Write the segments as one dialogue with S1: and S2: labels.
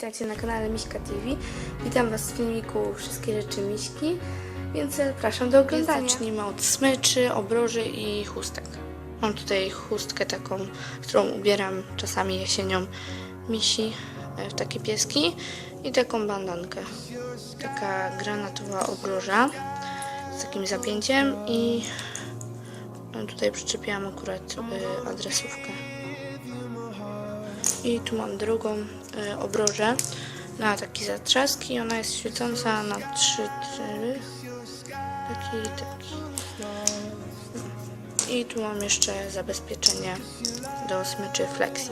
S1: Witajcie na kanale Miśka TV. Witam Was w filmiku Wszystkie rzeczy Miśki, więc zapraszam do oglądania. Zacznijmy od smyczy, obroży i chustek. Mam tutaj chustkę taką, którą ubieram czasami jesienią misi e, w takie pieski i taką bandankę. Taka granatowa obroża z takim zapięciem i no, tutaj przyczepiłam akurat adresówkę. I tu mam drugą y, obrożę na taki zatrzask i ona jest świecąca na 3, 4, taki i taki. I tu mam jeszcze zabezpieczenie do smyczy flexi.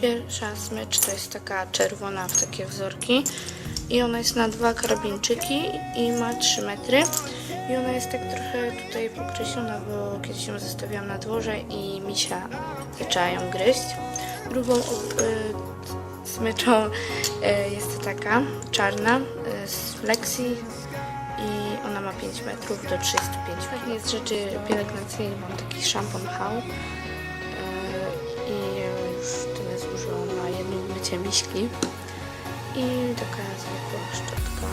S1: Pierwsza smycz to jest taka czerwona w takie wzorki i ona jest na dwa karabinczyki i ma 3 metry i ona jest tak trochę tutaj pokreślona, bo kiedyś ją zostawiłam na dworze i misia zaczęła ją gryźć. Drugą ob- y, smyczą y, jest taka czarna y, z flexi i ona ma 5 metrów do 35. Pewnie z rzeczy pielęgnacyjnych mam taki szampon Hał i już tyle zużyłam na jedno mycie miśki i taka zwykła szczotka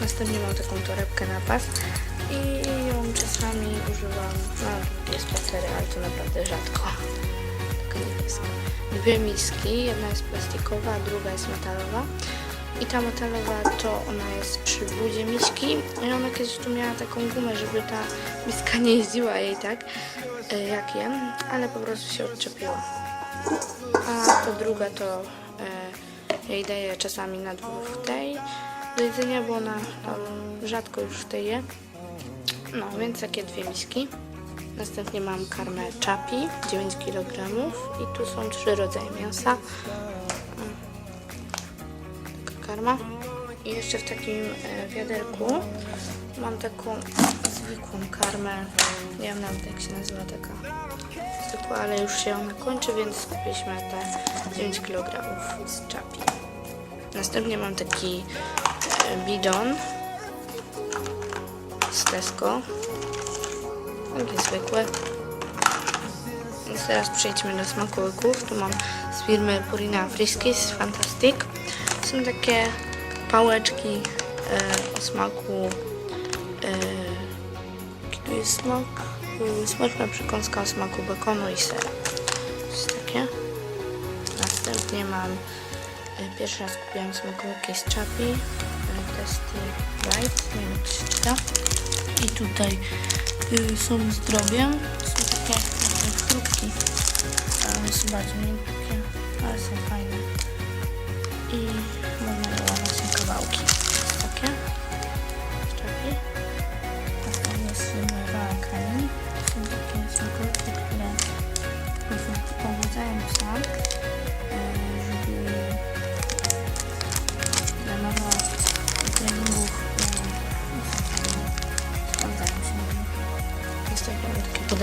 S1: Następnie mam taką torebkę na pas i ją czasami używam na długie spacery, ale to naprawdę rzadko. Taka niebieska. Dwie miski, jedna jest plastikowa, a druga jest metalowa. I ta metalowa to ona jest przy budzie miski i ona kiedyś tu miała taką gumę, żeby ta miska nie jeździła jej tak e, jak jem, ale po prostu się odczepiła. A ta druga to e, jej daję czasami na dwóch tej do jedzenia, bo ona tam rzadko już w tej je. No, więc takie dwie miski. Następnie mam karmę czapi, 9 kg i tu są trzy rodzaje mięsa. Mm. Taka karma. I jeszcze w takim e, wiaderku mam taką zwykłą karmę. Nie wiem nawet jak się nazywa taka zwykła, ale już się ona kończy, więc kupiliśmy te 9 kg z czapi. Następnie mam taki bidon z Tesco. Taki zwykły. Więc teraz przejdźmy do smakołyków. Tu mam z firmy Purina Friskis Fantastic. Są takie pałeczki e, o smaku e, jaki tu jest smak? E, Smaczna przekąska o smaku bekonu i sera. Takie. Następnie mam pierwszy raz kupiłam smakołyki z Chapi e, Testy Bright, nie wiem jak to się czyta. I tutaj y, są zdrowie. Są takie, chrupki. Ale są bardzo miękkie, ale są fajne. I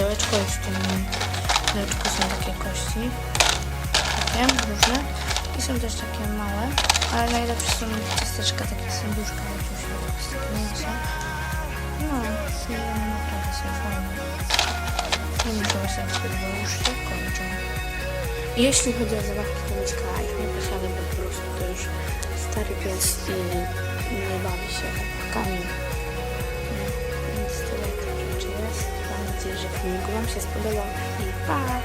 S1: takie pudełeczko, jest w tym pudełeczku są takie kości, takie różne i są też takie małe, ale najlepsze są ciasteczka, takie jak tu się z mięsa. No, naprawdę są fajne. Nie muszę sobie, bo już się kończą. Jeśli chodzi o zabawki, to ich nie posiadam, bo po prostu to już stary pies i Wam się spodobał i pa!